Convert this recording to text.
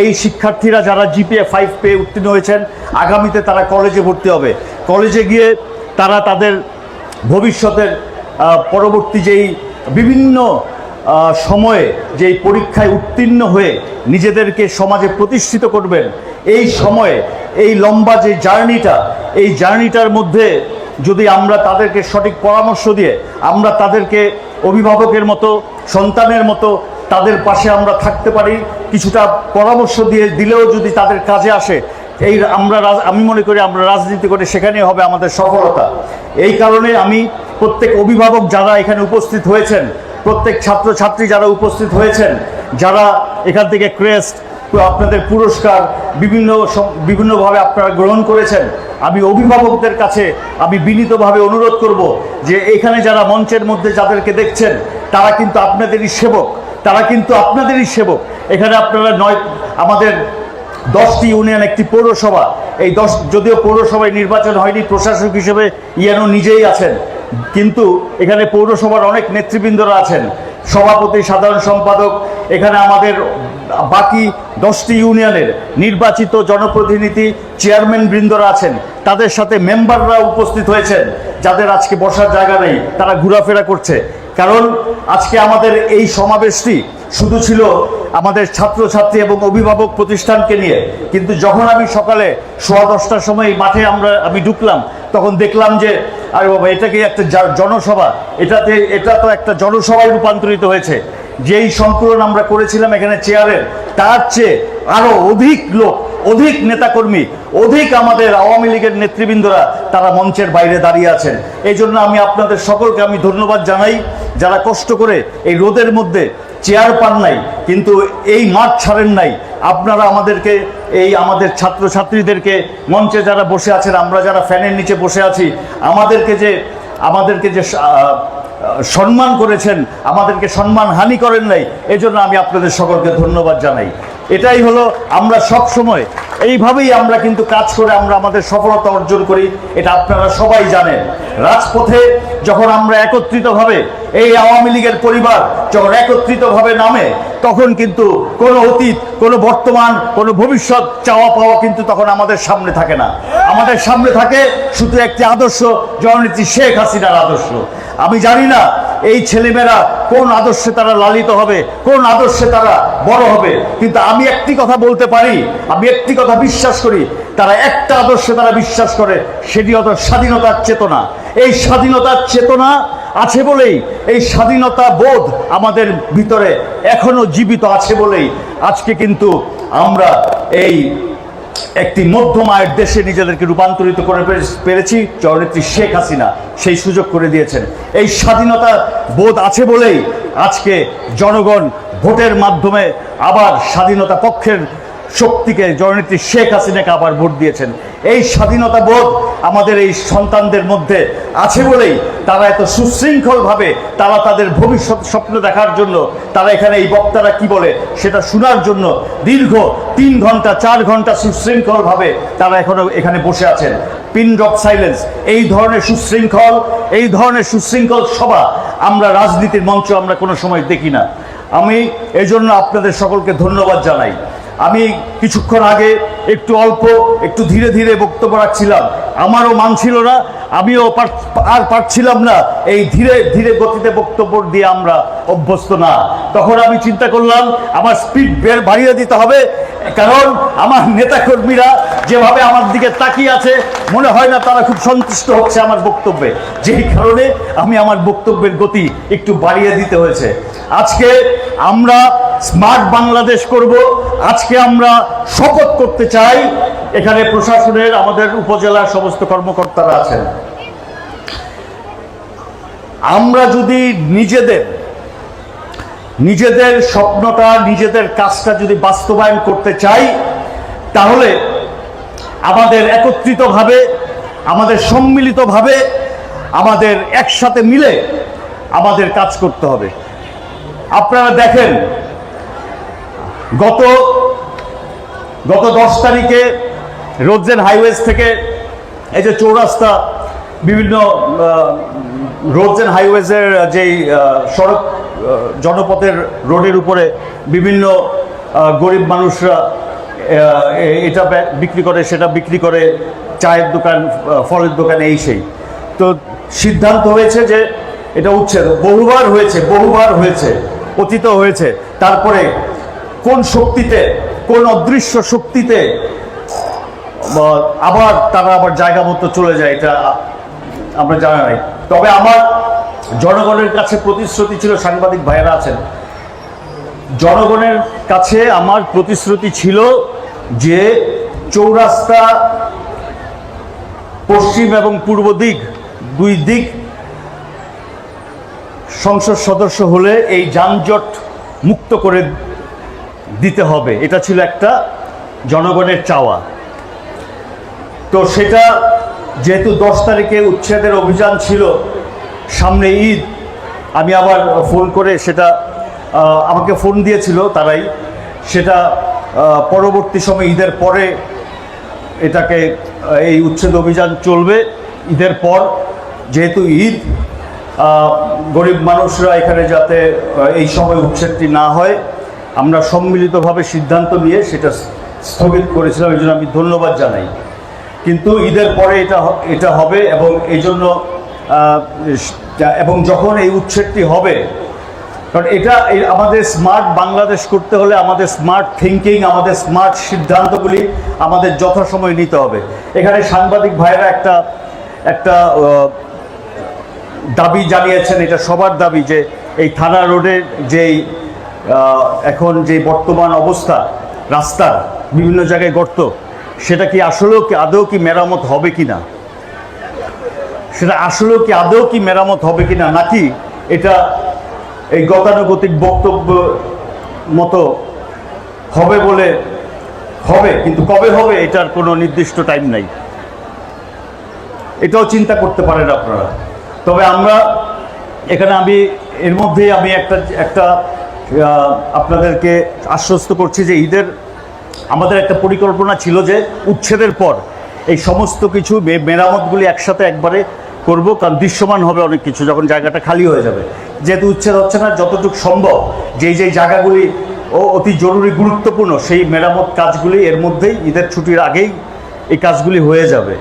এই শিক্ষার্থীরা যারা জিপিএ ফাইভ পেয়ে উত্তীর্ণ হয়েছেন, আগামীতে তারা কলেজে ভর্তি হবে। কলেজে গিয়ে তারা তাদের ভবিষ্যতের পরবর্তী যেই বিভিন্ন সময়ে যেই পরীক্ষায় উত্তীর্ণ হয়ে নিজেদেরকে সমাজে প্রতিষ্ঠিত করবেন, এই সময়ে এই লম্বা যে জার্নিটা, এই জার্নিটার মধ্যে যদি আমরা তাদেরকে সঠিক পরামর্শ দিয়ে, আমরা তাদেরকে অভিভাবকের মতো, সন্তানের মতো তাদের পাশে আমরা থাকতে পারি। কিছুটা পরামর্শ দিয়ে দিলেও যদি তাদের কাজে আসে, এই আমরা আমি মনে করি আমরা রাজনীতি করে সেখানেই হবে আমাদের সফলতা। এই কারণে আমি প্রত্যেক অভিভাবক যারা এখানে উপস্থিত হয়েছেন, প্রত্যেক ছাত্রছাত্রী যারা উপস্থিত হয়েছেন, যারা এখান থেকে ক্রেস্ট, আপনাদের পুরস্কার, বিভিন্ন বিভিন্নভাবে আপনারা গ্রহণ করেছেন, আমি অভিভাবকদের কাছে আমি বিনীতভাবে অনুরোধ করব যে এখানে যারা মঞ্চের মধ্যে যাদেরকে দেখছেন তারা কিন্তু আপনাদেরই সেবক, তারা কিন্তু আপনাদেরই সেবক। এখানে আপনারা নয়, আমাদের দশটি ইউনিয়ন, একটি পৌরসভা। এই দশ, যদিও পৌরসভায় নির্বাচন হয়নি, প্রশাসক হিসেবে ইয়ানো নিজেই আছেন। কিন্তু এখানে পৌরসভার অনেক নেতৃবৃন্দরা আছেন। সভাপতি, সাধারণ সম্পাদক, এখানে আমাদের বাকি দশটি ইউনিয়নের নির্বাচিত জনপ্রতিনিধি, চেয়ারম্যান বৃন্দরা আছেন। তাদের সাথে মেম্বাররা উপস্থিত হয়েছেন। যাদের আজকে বসার জায়গা নেই, তারা ঘোরাফেরা করছে। কারণ আজকে আমাদের এই সমাবেশটি শুধু ছিল আমাদের ছাত্রছাত্রী এবং অভিভাবক প্রতিষ্ঠানকে নিয়ে। কিন্তু যখন আমি সকালে সোয়া দশটার সময় মাঠে আমরা, আমি ঢুকলাম, তখন দেখলাম যে, আরে বাবা এটাকে একটা জনসভা? এটাতে, এটা তো একটা জনসভায় রূপান্তরিত হয়েছে। যেই সংকলন আমরা করেছিলাম এখানে চেয়ারের তার চেয়ে আরও অধিক লোক অধিক নেতাকর্মী, অধিক আমাদের আওয়ামী লীগের নেতৃবৃন্দরা তারা মঞ্চের বাইরে দাঁড়িয়ে আছেন। এই জন্য আমি আপনাদের সকলকে আমি ধন্যবাদ জানাই। যারা কষ্ট করে এই রোদের মধ্যে চেয়ার পান নাই, কিন্তু এই মাঠ ছাড়েন নাই, আপনারা আমাদেরকে, এই আমাদের ছাত্রছাত্রীদেরকে, মঞ্চে যারা বসে আছেন, আমরা যারা ফ্যানের নিচে বসে আছি, আমাদেরকে যে আমাদেরকে যে সম্মান করেছেন, আমাদেরকে সম্মান হানি করেন নাই, এজন্য আমি আপনাদের সকলকে ধন্যবাদ জানাই। এটাই হলো আমরা সব সময়। এইভাবেই আমরা কিন্তু কাজ করে আমরা আমাদের সফলতা অর্জন করি, এটা আপনারা সবাই জানেন। রাজপথে যখন আমরা একত্রিতভাবে এই আওয়ামী লীগের পরিবার যখন একত্রিতভাবে নামে, তখন কিন্তু কোনো অতীত, কোনো বর্তমান, কোনো ভবিষ্যৎ চাওয়া পাওয়া কিন্তু তখন আমাদের সামনে থাকে না। আমাদের সামনে থাকে শুধু একটি আদর্শ, জননেত্রী শেখ হাসিনার আদর্শ। আমি জানি না এই ছেলেমেয়েরা কোন আদর্শে তারা লালিত হবে, কোন আদর্শে তারা বড় হবে? কিন্তু আমি একটি কথা বলতে পারি, আমি একটি কথা বিশ্বাস করি, তারা একটা আদর্শে তারা বিশ্বাস করে, সেটি হলো স্বাধীনতার চেতনা। এই স্বাধীনতার চেতনা আছে বলেই, এই স্বাধীনতা বোধ আমাদের ভিতরে এখনও জীবিত আছে বলেই, আজকে কিন্তু আমরা এই একটি মধ্যম আয়ের দেশে নিজেদেরকে রূপান্তরিত করে পেরেছি চরিত্রী শেখ হাসিনা সেই সুযোগ করে দিয়েছেন। এই স্বাধীনতা বোধ আছে বলেই আজকে জনগণ ভোটের মাধ্যমে আবার স্বাধীনতা পক্ষের শক্তিকে জননেত্রী শেখ হাসিনাকে আবার ভোট দিয়েছেন। এই স্বাধীনতা বোধ আমাদের এই সন্তানদের মধ্যে আছে বলেই তারা এত সুশৃঙ্খলভাবে তারা তাদের ভবিষ্যৎ স্বপ্ন দেখার জন্য তারা এখানে এই বক্তারা কি বলে সেটা শোনার জন্য দীর্ঘ তিন ঘণ্টা, চার ঘণ্টা সুশৃঙ্খলভাবে তারা এখনও এখানে বসে আছেন। পিন ড্রপ সাইলেন্স, এই ধরনের সুশৃঙ্খল, এই ধরনের সুশৃঙ্খল সভা আমরা রাজনীতির মঞ্চ আমরা কোনো সময় দেখি না। আমি এজন্য আপনাদের সকলকে ধন্যবাদ জানাই। আমি কিছুক্ষণ আগে একটু অল্প, একটু ধীরে ধীরে বক্তব্য রাখছিলাম। আমারও মান ছিল না, আমিও আর পারছিলাম না এই ধীরে ধীরে গতিতে বক্তব্য দিয়ে আমরা অভ্যস্ত না। তখন আমি চিন্তা করলাম, আমার স্পিড বের বাড়িয়ে দিতে হবে, কারণ আমার নেতাকর্মীরা যেভাবে আমার দিকে তাকিয়ে আছে, মনে হয় না তারা খুব সন্তুষ্ট হচ্ছে আমার বক্তব্যে। যেই কারণে আমি আমার বক্তব্যের গতি একটু বাড়িয়ে দিতে হয়েছে। আজকে আমরা স্মার্ট বাংলাদেশ করব। আজকে আমরা শপথ করতে চাই, এখানে প্রশাসনের, আমাদের উপজেলার সমস্ত কর্মকর্তারা আছেন। আমরা যদি নিজেদের নিজেদের স্বপ্নটা, নিজেদের কাজটা যদি বাস্তবায়ন করতে চাই, তাহলে আমাদের একত্রিতভাবে, আমাদের সম্মিলিতভাবে, আমাদের একসাথে মিলে আমাদের কাজ করতে হবে। আপনারা দেখেন গত গত দশ তারিখে রোডজেন হাইওয়েজ থেকে এই যে চৌরাস্তা, বিভিন্ন রোডজেন হাইওয়েজের যেই সড়ক জনপথের রোডের উপরে বিভিন্ন গরিব মানুষরা এটা বিক্রি করে, সেটা বিক্রি করে, চায়ের দোকান ফলের দোকান, এই সেই। তো সিদ্ধান্ত হয়েছে যে এটা উচ্ছেদ, বহুবার হয়েছে বহুবার হয়েছে অতীত হয়েছে। তারপরে কোন শক্তিতে, কোন অদৃশ্য শক্তিতে, আবার তারা আবার জায়গা মতো চলে যায়, এটা আমরা জানা নাই। তবে আমার জনগণের কাছে প্রতিশ্রুতি ছিল, সাংবাদিক ভাইয়েরা আছেন, জনগণের কাছে আমার প্রতিশ্রুতি ছিল যে চৌরাস্তা পশ্চিম এবং পূর্ব দিক, দুই দিক সংসদ সদস্য হলে এই যানজট মুক্ত করে দিতে হবে। এটা ছিল একটা জনগণের চাওয়া। তো সেটা যেহেতু দশ তারিখে উচ্ছেদের অভিযান ছিল, সামনে ঈদ, আমি আবার ফোন করে সেটা আমাকে ফোন দিয়েছিল তারাই। সেটা পরবর্তী সময় ঈদের পরে এটাকে এই উচ্ছেদ অভিযান চলবে ঈদের পর। যেহেতু ঈদ গরিব মানুষরা এখানে যাতে এই সময় উচ্ছেদটি না হয় আমরা সম্মিলিতভাবে সিদ্ধান্ত নিয়ে সেটা স্থগিত করেছিলাম, এই জন্য আমি ধন্যবাদ জানাই। কিন্তু ঈদের পরে এটা এটা হবে এবং এই জন্য এবং যখন এই উচ্ছেদটি হবে, কারণ এটা আমাদের স্মার্ট বাংলাদেশ করতে হলে আমাদের স্মার্ট থিঙ্কিং আমাদের স্মার্ট সিদ্ধান্তগুলি আমাদের যথাসময়ে নিতে হবে। এখানে সাংবাদিক ভাইয়েরা একটা একটা দাবি জানিয়েছেন, এটা সবার দাবি যে এই থানা রোডের যেই এখন যে বর্তমান অবস্থা, রাস্তার বিভিন্ন জায়গায় গর্ত, সেটা কি আসলেও কি আদৌ কি মেরামত হবে কি না সেটা আসলেও কি আদৌ কি মেরামত হবে কি না নাকি এটা এই গতানুগতিক বক্তব্য মতো হবে বলে হবে, কিন্তু কবে হবে এটার কোনো নির্দিষ্ট টাইম নাই। এটাও চিন্তা করতে পারেন আপনারা। তবে আমরা, এখানে আমি, এর মধ্যেই আমি একটা একটা আপনাদেরকে আশ্বস্ত করছি যে ঈদের আমাদের একটা পরিকল্পনা ছিল যে উচ্ছেদের পর এই সমস্ত কিছু মেরামতগুলি একসাথে একবারে করব, কারণ দৃশ্যমান হবে অনেক কিছু যখন জায়গাটা খালি হয়ে যাবে। যেহেতু উচ্ছেদ হচ্ছে না, যতটুকু সম্ভব যেই যেই জায়গাগুলি ও অতি জরুরি গুরুত্বপূর্ণ সেই মেরামত কাজগুলি এর মধ্যেই ঈদের ছুটির আগেই এই কাজগুলি হয়ে যাবে।